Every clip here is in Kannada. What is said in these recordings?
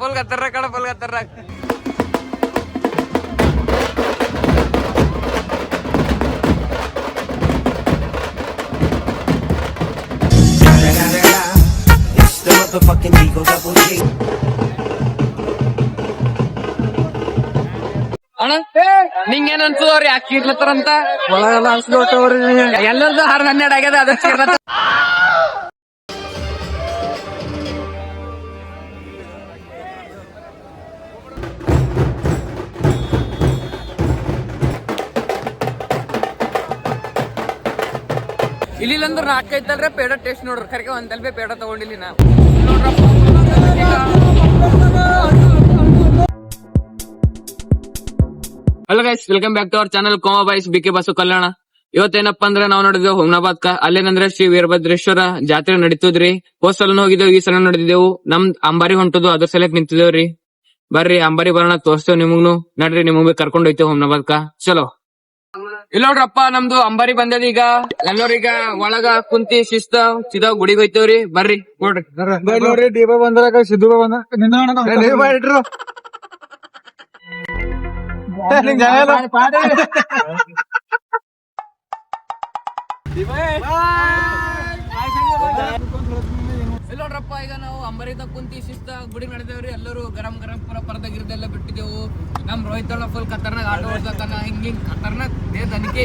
बोल का तर्रक बोल का तर्रक ನಿಂಗೇನ್ ಅನ್ಸದವ್ರಿ ಯಾಕೆ ಚೀರ್ಲತ್ತಾರಂತ ಒಳಗೆಲ್ಲ ಹಸ್ಲೋಟವ್ರಿ ಎಲ್ಲರದು ಹರ್ ಹನ್ನೆರಡು ಆಗ್ಯದ ಅದ ಚೀರ್ಲತ್ತ ಇಲ್ಲಿಲ್ಲಂದ್ರ ನಾಟಕ ಇದ್ದಲ್ರೆ ಪೇಡ ಟೇಸ್ಟ್ ನೋಡ್ರಿ. ಕರೆಗೆ ಒಂದ್ ಬೇ ಪೇಡ ತಗೊಂಡಿಲ್ಲ ನಾ hello guys welcome back to our channel coma boys B K Basu Kalyan ಇವತ್ತೇನಪ್ಪಾ ಅಂದ್ರೆ ನಾವು ನೋಡಿದ್ವಿ ಹುಮ್ನಾಬಾದ್ ಕ ಅಲ್ಲೇನಂದ್ರೆ ಶ್ರೀ ವೀರಭದ್ರೇಶ್ವರ ಜಾತ್ರೆ ನಡೀತದ್ರಿ. ಹೋದ್ ಸಲ ಹೋಗಿದ್ದೇವು ಈ ಸಲ ನಡೆದಿದ್ದೆವು. ನಮ್ ಅಂಬಾರಿ ಹೊಂಟದು ಅದ್ರ ಸಲಕ್ ನಿಂತಿದ್ದೇವ್ರಿ ಬರ್ರಿ ಅಂಬಾರಿ ಬರೋಣ ತೋರ್ಸ್ತೇವ್ ನಿಮಗ್ನು. ನಡ್ರಿ ನಿಮಗ್ ಕರ್ಕೊಂಡ್ ಹೋಯ್ತೇವ್ ಹುಮ್ನಾಬಾದ್ ಕ. ಚಲೋ. ಇಲ್ಲ ನೋಡ್ರಪ್ಪ ನಮ್ದು ಅಂಬಾರಿ ಬಂದದ ಈಗ. ಎಲ್ಲರಿಗ ಒಳಗ ಕುಂತಿ ಶಿಸ್ತ ಸಿದ ಗುಡಿಗೆ ಹೋಯ್ತೇವ್ರಿ ಬರ್ರಿ ನೋಡ್ರಿ. ನೋಡ್ರಿ ದೀಪ ಬಂದ್ರಾಗ ಸಿದ್ದು ಬಂದ ನೋಡ್ರಪ್ಪ ಈಗ ನಾವು ಅಂಬರೀತ ಕುಂತಿ ಶಿಸ್ತ ಗುಡಿ ನಡೆದೇವ್ರಿ. ಎಲ್ಲರೂ ಗರಂ ಗರಂ ಪುರ ಪರದಾಗಿರ್ದೆಲ್ಲ ಬಿಟ್ಟಿದ್ದೆವು. ನಮ್ ರೋಹಿತ್ ಅಣ್ಣ ಫುಲ್ ಖತರ್ನಾಗ್ ಆಟ ಓಡ್ತಾನ ಹಿಂಗ್ ಹಿಂಗ್ ಖತರ್ನಾಕ್ ದೇ ದನಿಕೆ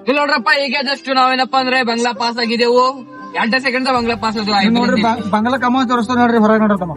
ಇಲ್ಲ ನೋಡ್ರಪ್ಪ ಈಗ ಜಸ್ಟ್ ನಾವೇನಪ್ಪ ಅಂದ್ರೆ ಬಂಗ್ಲಾ ಪಾಸ್ ಆಗಿದೆವು ಎರಡೇ ಸೆಕೆಂಡ್ ಬಂಗ್ಲಾ ಪಾಸ್ ಬಂಗ್ಲಾ ಕಮ್ಮ ತೋರಿಸ್ತಾರ ನೋಡ್ರಿ ಹೊರಗೆ ನೋಡ್ರಿ ತಮ್ಮ.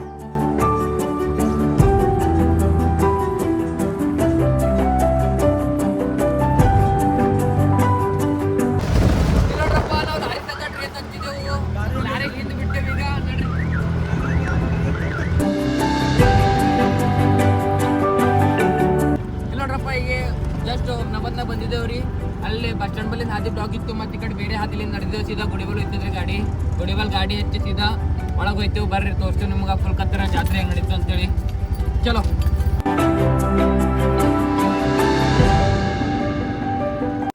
ಹಚ್ಚಿ ಸೀದಾ ಒಳಗೆ ಹೋಯ್ತೇವು ಬರ್ರಿ ತೋರಿಸ್ತೇವೆ ನಿಮ್ಗೆ ಫುಲ್ ಕತ್ತರ ಜಾತ್ರೆ ಹೆಂಗ್ ನಡೀತು ಅಂತೇಳಿ. ಚಲೋ.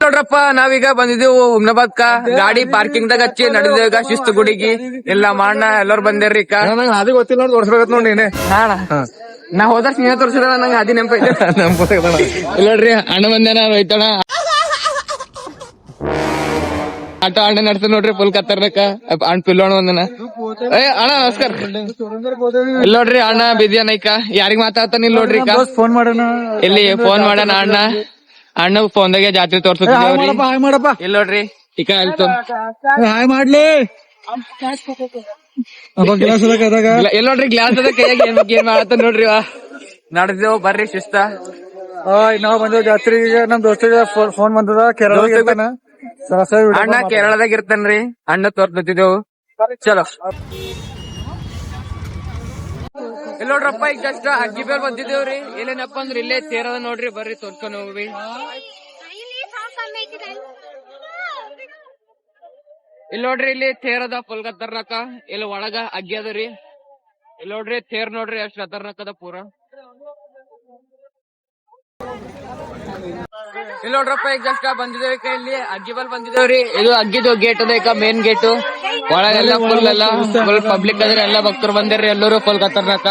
ನೋಡ್ರಪ್ಪ ನಾವೀಗ ಬಂದಿದ್ದೇವು ಹುಮ್ನಾಬಾದ್ಕ. ಕ ಗಾಡಿ ಪಾರ್ಕಿಂಗ್ ದಾಗ ಹಚ್ಚಿ ನಡೆದೇವ ಈಗ ಶಿಸ್ತು ಗುಡಿಗಿ. ಎಲ್ಲ ಮಾಡ ಎಲ್ಲರೂ ಬಂದೇರ್ರಿ ನಂಗೆ ಅದು ಗೊತ್ತಿಲ್ಲ ನೋಡಿ ತೋರಿಸ್ಬೇಕತ್ ನೋಡಿ ನೀನೆ. ನಾ ಹೋದ ಸ್ನೇಹ ತೋರ್ಸಿದ ನಂಗೆ ಅದಿ ನೆನಪ ಇಲ್ಲ ನೋಡ್ರಿ ಅಣ್ಣ ಬಂದೇನ ಹೋಯ್ತಣ ಆಟೋ ಅಣ್ಣ ನಡ್ಸ ನೋಡ್ರಿ ಫುಲ್ ಕತ್ತರ್ಬೇಕ ಅಣ್ಣ ಪಿಲ್ಲೋಣ ಒಂದನ. ಏ ಅಣ್ಣ ನಮಸ್ಕಾರ. ಇಲ್ಲ ನೋಡ್ರಿ ಅಣ್ಣ ಬಿಜಿ ಅನೈಕ ಯಾರಿಗ ಮಾತಾಡ್ತಾನ ಇಲ್ಲ ನೋಡ್ರಿ ಫೋನ್ ಮಾಡೋಣ ಇಲ್ಲಿ ಫೋನ್ ಮಾಡೋಣ ಅಣ್ಣ. ಅಣ್ಣ ಫೋನ್ದಾಗೆ ಜಾತ್ರೆ ಹಾಯ್ ತೋರ್ಸುತ್ತಿದ್ದೇವ್ರಿ ಇಲ್ಲ ನೋಡ್ರಿ. ಈಗ ಆಯ್ತು ಹಾಯ್ ಮಾಡ್ಲಿ. ಇಲ್ಲ ನೋಡ್ರಿ ಗ್ಲಾಸ್ ಅದ ಕೈಯಾಗ ಏನ್ ಏನ್ ಮಾಡತ್ತ ನೋಡ್ರಿ ವಾ ನಡೆದೇವು ಬರ್ರಿ ಶಿಸ್ತ. ನಾವ್ ಬಂದೇವ್ ಜಾತ್ರೆಗೆ. ನಮ್ ದೋಸ್ತ ಫೋನ್ ಬಂದದ. ಕೇರಳ ಅಣ್ಣ ಕೇರಳದಾಗ ಇರ್ತಾನ್ರಿ. ಅಣ್ಣ ತೋರ್ತಿದ್ದೇವು ಚಲೋ. ಇಲ್ಲ ನೋಡ್ರಪ್ಪ ಈಗ ಜಸ್ಟ್ ಅಗ್ಗಿ ಬೇಲ್ ಬಂದಿದ್ದೇವ್ರಿ ಇಲ್ಲೇನಪ್ಪ ಅಂದ್ರ ಇಲ್ಲೇ ತೇರದ ನೋಡ್ರಿ ಬರ್ರಿ ತೋರ್ಕೊಂಡು ಹೋಗ್ರಿ ಇಲ್ಲಿ ನೋಡ್ರಿ ಇಲ್ಲಿ ತೇರದ ಫುಲ್ ಕತ್ತರ್ನಕ ಇಲ್ಲಿ ಒಳಗ ಅಗ್ಗಿ ಅದರಿ ಇಲ್ಲಿ ನೋಡ್ರಿ ತೇರ್ ನೋಡ್ರಿ ಎಷ್ಟ್ ಖತರ್ನಾಕ್ ಪೂರ. ಇಲ್ಲಿ ನೋಡ್ರಪ್ಪ ಈಗ ಜಸ್ಟ್ ಬಂದಿದ್ದೇವೆ ಇಲ್ಲಿ. ಅಗ್ಗಿ ಬಲ್ ಬಂದಿದ್ದೇವ್ರಿ ಇದು ಅಗ್ಗಿದು ಗೇಟ್ ಅದ ಈಗ ಮೇನ್ ಗೇಟ್ ಒಳಗೆಲ್ಲ ಫುಲ್ ಎಲ್ಲ ಫುಲ್ ಪಬ್ಲಿಕ್ ಅದ್ರ ಎಲ್ಲ ಭಕ್ತರು ಬಂದಿರ್ರಿ ಎಲ್ಲರೂ ಫುಲ್ ಕತ್ತರ್ನಾಕ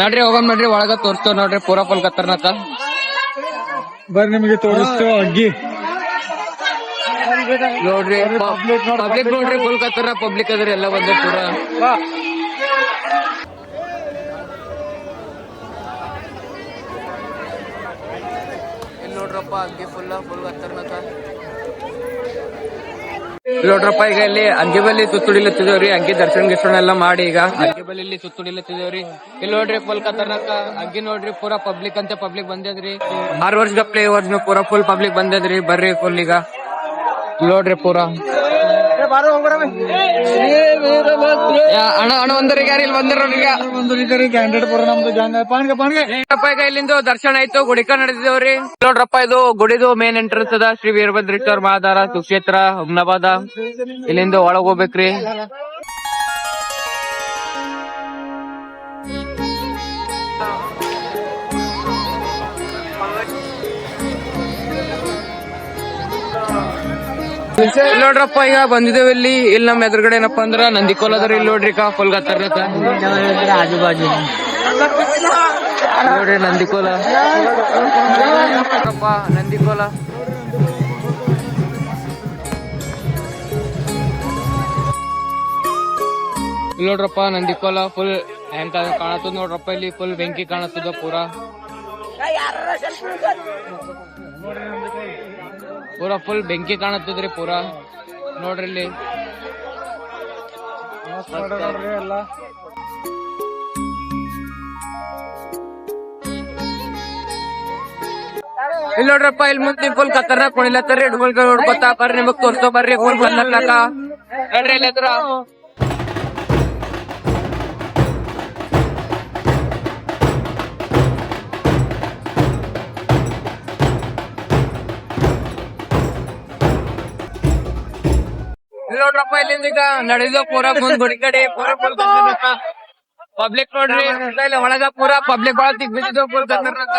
ನೋಡ್ರಿ ಹೋಗನ್ ನೋಡ್ರಿ ಒಳಗ ತೋರಿಸ್ತೇವ್ ನೋಡ್ರಿ ಪೂರಾ ಫುಲ್ ಕತ್ತರ್ನಾಕ ಬರ್ರಿ ನಿಮಗೆ ತೋರಿಸ್ತೇವ ಅಗ್ಗಿ. ನೋಡ್ರಿ ಪಬ್ಲಿಕ್ ನೋಡ್ರಿ ಫುಲ್ ಕತ್ತರ ಪಬ್ಲಿಕ್ ಅದ್ರಿ ಎಲ್ಲ ಬಂದ ಪೂರ. ನೋಡ್ರಪ್ಪ ಅಂಗಿ ಫುಲ್ ಫುಲ್ ನೋಡ್ರಪ್ಪ, ಈಗ ಇಲ್ಲಿ ಅಂಗಿಬಲ್ಲಿ ಸುತ್ತುಡಿಲತ್ತಿದೇವ್ರಿ ಅಗ್ಗಿ ದರ್ಶನ ಗಿರ್ಶನ ಎಲ್ಲ ಮಾಡಿ ಈಗ. ಅಂಗಿಬಲ್ಲಿ ಇಲ್ಲಿ ಸುತ್ತುಡಿಲತ್ತಿದೇವ್ರಿ ಇಲ್ಲಿ ನೋಡ್ರಿ ಫುಲ್ ಕತರ್ನಾಕ ಅಗ್ಗಿ ನೋಡ್ರಿ, ಪೂರಾ ಪಬ್ಲಿಕ್ ಅಂತ ಪಬ್ಲಿಕ್ ಬಂದದ್ರಿ. ಆರು ವರ್ಷ ಗಪ್ಲೆ ಈ ವರ್ಷ ಪೂರಾ ಫುಲ್ ಪಬ್ಲಿಕ್ ಬಂದದ್ರಿ, ಬರ್ರಿ ಫುಲ್ ಈಗ. ನೋಡ್ರಿ ಪೂರಾ. ಅಣ್ಣ ಅಣ್ಣ ಬಂದಿರೋ ಇಲ್ಲಿಂದ ದರ್ಶನ ಆಯ್ತು ಗುಡಿಕ ನಡೆದಿದ್ದೇವ್ರಿ ನೋಡ್ರಪ್ಪ ಇದು ಗುಡಿದು ಮೇನ್ ಎಂಟ್ರೆನ್ಸ್ ಅದ. ಶ್ರೀ ವೀರಭದ್ರೇಶ್ವರ ಮಹಾದಾರ ಸುಕ್ಷೇತ್ರ ಹುಮ್ನಾಬಾದ. ಇಲ್ಲಿಂದ ಒಳಗ್ ಹೋಗ್ಬೇಕ್ರಿ. ನೋಡ್ರಪ್ಪ, ಈಗ ಬಂದಿದ್ದೇವೆ ಇಲ್ಲಿ. ಇಲ್ಲಿ ನಮ್ಮ ಎದುರುಗಡೆ ಏನಪ್ಪಾ ಅಂದ್ರ ನಂದಿಕೋಲ್ ಅದ್ರ ಇಲ್ಲಿ ನೋಡ್ರಿ ಕಾ ಫುಲ್ ಆಜು ಬಾಜು ನೋಡ್ರಿ ನಂದಿಕೋಲ. ನಂದಿಕೋಲ. ಇಲ್ಲಿ ನೋಡ್ರಪ್ಪ, ನಂದಿಕೋಲ ಫುಲ್ ಹೆಂಗ್ ಕಾಣತ್ತದ ನೋಡ್ರಪ್ಪ, ಇಲ್ಲಿ ಫುಲ್ ಬೆಂಕಿ ಕಾಣತ್ತದ ಪೂರಾ. ಪೂರಾ ಫುಲ್ ಬೆಂಕಿ ಕಾಣತ್ತದ್ರಿ ಪೂರ. ನೋಡ್ರಿ ಇಲ್ಲಿ ಎಲ್ಲ ಇಲ್ಲಿ ನೋಡ್ರಪ್ಪ, ಇಲ್ಲಿ ಮುಂದೆ ಫುಲ್ ಕತ್ತರ ಕುಣಿಲತ್ತಾರ ಹಿಡ್ಕೊಳ್ಕ ನೋಡ್ಕೊತಾ ಬರ್ರಿ ನಿಮಗ್ ತೋರ್ಸೋ ಬರ್ರಿ ಫುಲ್ ಬಂದಕ್ಕ ನೋಡ್ರಿ ಇಲ್ಲಿ ಹತ್ರ ಇಲ್ಲಿ ನೋಡ್ರಪ್ಪ ಇಲ್ಲಿಂದ ಈಗ ನಡೆದ ಪೂರ ಮುಂದ್ ಗುಡಿ ಕಡೆ ಪೂರ ಫುಲ್ ಪಬ್ಲಿಕ್ ನೋಡ್ರಿ ಇಲ್ಲಿ ಒಳಗ ಪೂರ ಪಬ್ಲಿಕ್ ಒಳಗ್ ತಿಗ್ ಬಿದ್ದಿದ್ದು ಫುಲ್ ಕತ್ತರ್ನಕ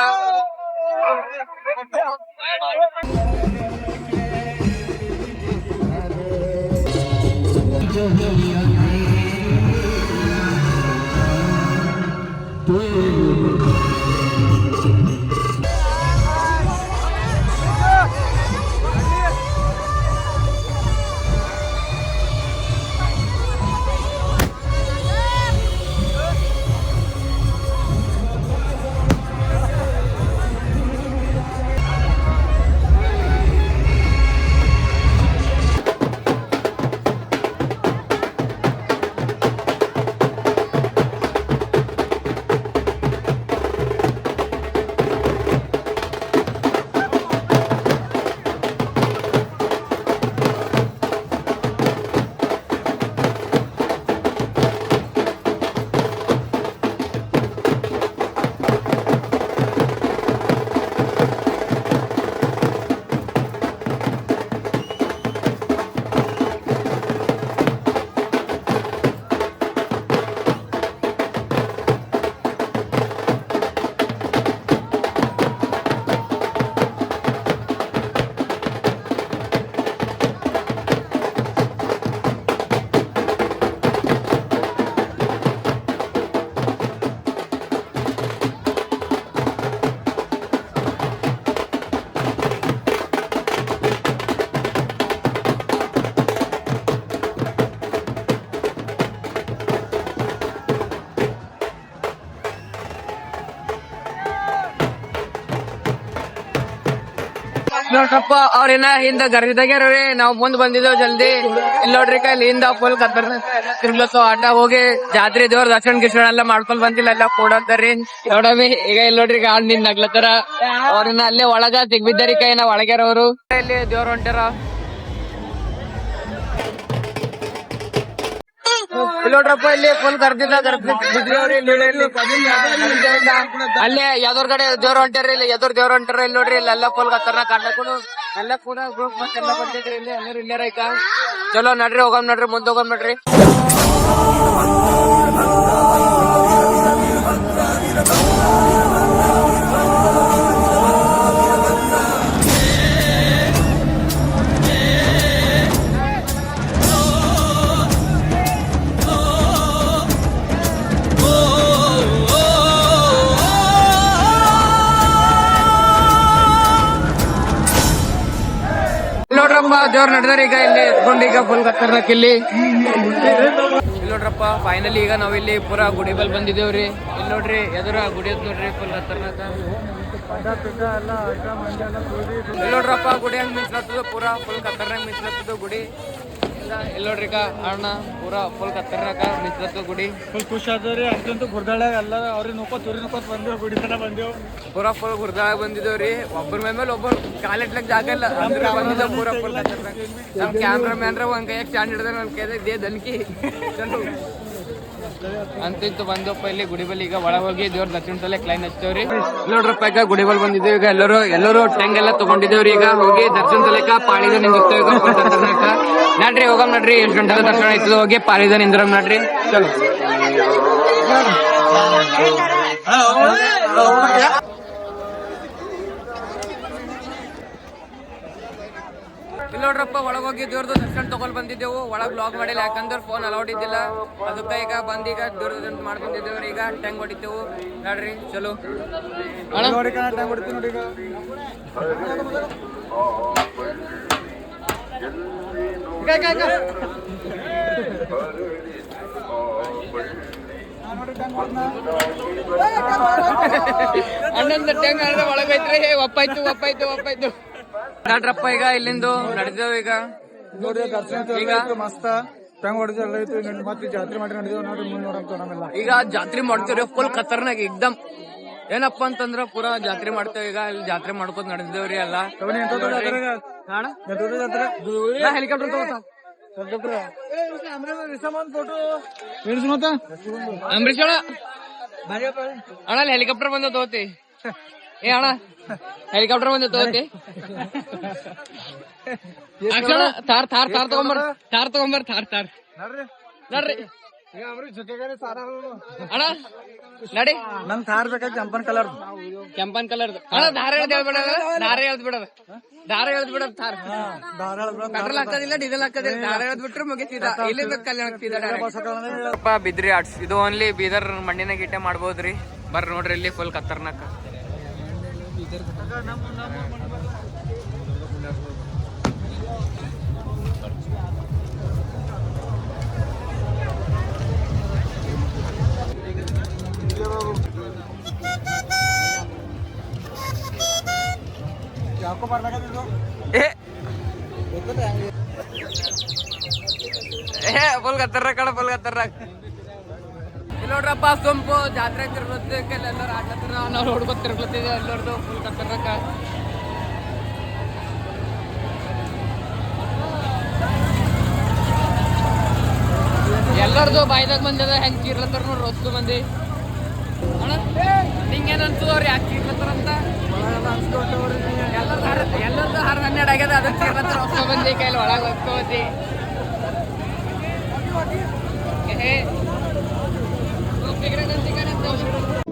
ನೋಡ್ರಪ್ಪ ಅವ್ರಿನ ಹಿಂದ ಗರ್ಗಿದಾಗ್ಯಾರ್ರಿ ನಾವ್ ಮುಂದ್ ಬಂದಿದ್ದೇವ್ ಜಲ್ದಿ. ಇಲ್ಲಿ ನೋಡ್ರಿ ಕೈ ಹಿಂದ ಫುಲ್ ಕತ್ತರ್ ತಿರ್ಗ್ಲತ್ತವ ಆಟ ಹೋಗಿ ಜಾತ್ರೆ ದೇವ್ರ ದರ್ಶನ ಗಿರ್ಶನ ಎಲ್ಲ ಮಾಡ್ಕೊಂಡ್ ಬಂದಿಲ್ಲ, ಎಲ್ಲ ಕೂಡಂತಾರಿ ನೋಡಮಿ ಈಗ ಇಲ್ಲಿ ನೋಡ್ರಿ ಈಗ ನಿನ್ ನಗ್ಲತ್ತರ. ಅವ್ರನ್ನ ಅಲ್ಲೇ ಒಳಗ ಸಿಗ್ಬಿದ್ದಾರಿ ಕೈ ಒಳಗ್ಯಾರ ಅವ್ರು ಇಲ್ಲಿ ದೇವ್ರ ಹೊಂಟ್ಯಾರ. ನೋಡ್ರಪ್ಪ ಇಲ್ಲಿ ಫುಲ್ ಕರ್ದಿಲ್ಲ ಅಲ್ಲೇ ಯಾವ್ದೋರ್ ಕಡೆ ದೇವ್ರ ಹೊಂಟಾರ ಇಲ್ಲಿ ಯಾವ್ದೋರ್ ದೇವ್ರ ಹೊಂಟಾರ ಇಲ್ಲಿ ನೋಡ್ರಿ, ಇಲ್ಲೆಲ್ಲ ಫುಲ್ ಕತ್ತರ್ನ ಕಾಣಕೊಂಡು ಎಲ್ಲ ಕೂಡ ಗ್ರೂಪ್ ಮತ್ತೆಲ್ಲ ಬಂದಿದ್ರಿ ಇಲ್ಲಿ, ಎಲ್ಲರೂ ಇಲ್ಲೇ ರೈಕ ಚಲೋ ನಡ್ರಿ, ಹೋಗಮ್ ನಡ್ರಿ, ಮುಂದೆ ಹೋಗಮ್ ನಡ್ರಿ. ದೇವ್ರ ನಡೆದಾರ ಈಗ ಇಲ್ಲಿ ಎತ್ಕೊಂಡು ಈಗ ಫುಲ್ ಕತ್ತರ್ನಕ್ ಇಲ್ಲಿ. ಇಲ್ಲಿ ನೋಡ್ರಪ್ಪ ಫೈನಲಿ ಈಗ ನಾವ್ ಇಲ್ಲಿ ಪೂರಾ ಗುಡಿ ಬಲ್ ಬಂದಿದ್ದೇವ್ರಿ ಇಲ್ಲಿ ನೋಡ್ರಿ, ಎದುರ ಗುಡಿ ನೋಡ್ರಿ ಫುಲ್ ಕತ್ತರ್ನಕ ಇಲ್ಲಿ ನೋಡ್ರಪ್ಪ, ಗುಡಿ ಹಂಗ್ ಮಿಂಚ್ಲತ್ತದ, ಪೂರಾ ಫುಲ್ ಕತ್ತರ್ನಾಗ ಮಿಂಚ್ಲತ್ತದ ಗುಡಿ. ಇಲ್ಲ, ಇಲ್ಲಿ ನೋಡ್ರಿ ಈಗ ಅಣ್ಣ ಪೂರ ಫುಲ್ ಕತ್ತರಕ ಮಿಂಚ್ಲತ್ತದ ಗುಡಿ. ಫುಲ್ ಖುಷಿ ಆದವ್ರಿ ಅಂತಂತೂ ಗುರ್ದಾಳಾಗ ಎಲ್ಲ ಅವ್ರಿಗೆ ನೋಕೋ ತುರಿ ನೋಕೋತ್ ಬಂದೇವ್ ಗುಡಿ ತನ ಬಂದೇವು. ಪೂರ ಫುಲ್ ಗುರ್ದಾಳ ಬಂದಿದ್ದೇವ್ರಿ ಒಬ್ಬರ ಮೇಲೆ ಮೇಲೆ ಒಬ್ಬರು ಕಾಲಿಟ್ಲಕ್ ಜಾಗ ಇಲ್ಲ. ಅಂದ್ರೆ ಬಂದಿದ್ದೇವ್ ಪೂರ ಫುಲ್ ನಮ್ ಕ್ಯಾಮ್ರಾ ಮ್ಯಾನ್ರ ಒಂದ್ ಕೈಯಾಗ ಸ್ಟ್ಯಾಂಡ್ ಹಿಡ್ದ ನನ್ನ ಕೈಯಾಗ ದೇ ದನ್ಕಿ ಚಲೋ ಅಂತಿಂತು ಬಂದಪ್ಪ ಇಲ್ಲಿ ಗುಡಿ ಬಲ್ಲಿ ಈಗ ಒಳ ಹೋಗಿ ದೇವ್ರ ದರ್ಶನ ತಲೆ ಕ್ಲೈನ್ ಹಚ್ತೇವ್ರಿ ನೋಡ್ರಪ್ಪ ಈಗ ಗುಡಿ ಬಲ್ ಬಂದಿದ್ದೇವೆ ಈಗ ಎಲ್ಲರೂ ಎಲ್ಲರೂ ಟೆಂಗ್ ಎಲ್ಲ ತಗೊಂಡಿದ್ದೇವ್ರಿ ಈಗ ಹೋಗಿ ದರ್ಶನ ತಲೆಕ ಪಾಳಿದ ನಿಂದಿರ್ತೇವೆ. ನಡ್ರಿ ಹೋಗಮ್ ನಡ್ರಿ ಎಂಟು ಗಂಟೆ ದರ್ಶನ ಆಯ್ತದ ಹೋಗಿ ಪಾಳಿದ ನಿಂದ್ರಮ್ ನಡ್ರಿ ಚಲೋ ಇಲ್ಲಿ ಒಳಗೋಗಿ ಒಳಗ್ ಹೋಗಿ ದೇವ್ರದ್ದು ದರ್ಶನ ತಗೊಂಡ್ ಬಂದಿದ್ದೆವು. ಒಳಗೆ ಬ್ಲಾಗ್ ಮಾಡಿಲ್ಲ ಯಾಕಂದ್ರೆ ಫೋನ್ ಅಲೌಡ್ ಇದ್ದಿಲ್ಲ. ಅದಕ್ಕೆ ಈಗ ಬಂದೀಗ ದೇವ್ರದ್ದು ದರ್ಶನ ಮಾಡಿ ಈಗ ಟೆಂಗ್ ಹೊಡಿತೇವು. ನೋಡ್ರಿ ಚಲೋ. ಅಣ್ಣಂದ ಟೆಂಗ್ ಅಂದ್ರೆ ಒಳಗೈತ್ರಿ ಹೇ ಒಪ್ಪಾಯ್ತು ಒಪ್ಪಾಯ್ತು ಒಪ್ಪಾಯ್ತು. ನೋಡ್ರಪ್ಪ ಈಗ ಇಲ್ಲಿಂದ ನಡೆದೇವ್ ಈಗ. ನೋಡಿ ದರ್ಶನ ಈಗ? ಈಗ ಮಸ್ತ. ಟೈಮ್ ಹೊಡೆದು ಎಲ್ಲ ಐತಿ ಮತ್ತೆ ಜಾತ್ರೆ ಮಾಡಿ ನಡೆದೇವು ನೋಡಿ ಮುಂದೆ ನೋಡಂತ ನಮ್ಮೆಲ್ಲ ಈಗ ಜಾತ್ರೆ ಮಾಡ್ತೇವ್ರಿ ಫುಲ್ ಖತರ್ನಾಗ ಎಕ್ದಮ್ ಏನಪ್ಪ ಅಂತಂದ್ರ ಪೂರಾ ಜಾತ್ರೆ ಮಾಡ್ತೇವೆ ಈಗ ಇಲ್ಲಿ ಜಾತ್ರೆ ಮಾಡ್ಕೊತ ನಡೆದೇವ್ರಿ ಎಲ್ಲ. ಹೆಲಿಕಾಪ್ಟರ್ ಅಣ್ಣ ಅಣ್ಣ ಅಲ್ಲಿ ಹೆಲಿಕಾಪ್ಟರ್ ಬಂದ ತಗೋತಿ. ಏ ಅಣ್ಣ ಹೆಲಿಕಾಪ್ಟರ್ ಬಂದ ತಗೋತಿ ಅಕ್ಷಣ ತಾರ್ ತಾರ್ ತಾರ್ ತಗೊಂಬರ್ ತಾರ್ ತಗೊಂಬರ್ ತಾರ್ ತಾರ್. ನಡ್ರಿ. ಅಣ್ಣ ನಡಿ. ನನ್ ಥಾರ್ ಬೇಕಾಗಿ ಕೆಂಪನ್ ಕಲರ್ ಕೆಂಪನ್ ಕಲರ್ ಅಣ್ಣ ದಾರ ಎಳ್ದ್ ಹೇಳ್ಬಿಡದ ದಾರ ಎಳ್ದ್ ಬಿಡದ ದಾರ ಎಳ್ದ್ ಬಿಡದ ತಾರ್. ಪೆಟ್ರೋಲ್ ಹಾಕೋದಿಲ್ಲ ಡೀಸೆಲ್ ಹಾಕೋದಿಲ್ಲ. ದಾರ ಎಳ್ದ್ ಬಿಟ್ರೆ ಮುಗಿತಿದ. ಇಲ್ಲಿಂದ ಕಲ್ಯಾಣ ಬಿದ್ರಿ ಆಟ್ಸ್ ಇದು ಓನ್ಲಿ ಬೀದರ್ ಮಣ್ಣಿನ ಗೀಟೆ ಮಾಡ್ಬೋದ್ರಿ. ಬರ್ರಿ ನೋಡ್ರಿ ಇಲ್ಲಿ ಫುಲ್ ಖತರ್ನಾಕ ಯಾಕೋ ಬರ್ಬೇಕಾಗಿತ್ತು ಏ ಏ ಫುಲ್ ಗತ್ತರ್ರ ಕಡ ಫುಲ್ ಗತ್ತರ್ರ ಇಲ್ಲಿ ನೋಡ್ರಪ್ಪ ಸೊಂಪು. ಜಾತ್ರೆ ತಿರ್ಗೋದಕ್ಕೆ ಎಲ್ಲರೂ ಆಡ್ಲತ್ತಾರ ನಾವು ನೋಡ್ಕೊತ ತಿರ್ಗ್ಲತ್ತಿದ್ದೆ ಎಲ್ಲರದು ಫುಲ್ ಕತ್ತರ್ರಕ್ಕ ಎಲ್ಲರದು ಬಾಯ್ದಾಗ ಬಂದಿದೆ ಹೆಂಗೆ ಚೀರ್ಲತ್ತಾರ ನೋಡ್ರಿ ಹೊತ್ತು ಮಂದಿ. ಅವ್ರ ಅನ್ಸುದವ್ರಿ ಯಾಕೆ ಚೀರ್ಲತ್ತಾರ ಅಂತ? ಎಲ್ಲರದು ಹಾರ ಎಲ್ಲರದು ಹಾರ ಹನ್ನೆರಡು ಆಗ್ಯದ ಅದಕ್ಕೆ ಚೀರ್ಲತ್ತಾರ ಮಂದಿ ಕೈಲಿ ಒಳಗೆ ಹೊಸ್ಕೋತಿ ಏ Gracias, gonna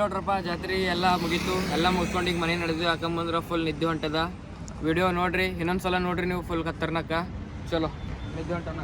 ನೋಡ್ರಪ್ಪ ಜಾತ್ರೆ ಎಲ್ಲ ಮುಗೀತು. ಎಲ್ಲ ಮುಗಿಸ್ಕೊಂಡು ಈಗ ಮನೆ ನಡೆದು ಯಾಕಂಬಂದ್ರೆ ಫುಲ್ ನಿದ್ದೆ ಹೊಂಟದ. ವಿಡಿಯೋ ನೋಡ್ರಿ ಇನ್ನೊಂದ್ಸಲ ನೋಡ್ರಿ ನೀವು ಫುಲ್ ಕತ್ತರ್ನಕ್ಕ ಚಲೋ. ನಿದ್ದೆ ಹೊಂಟನ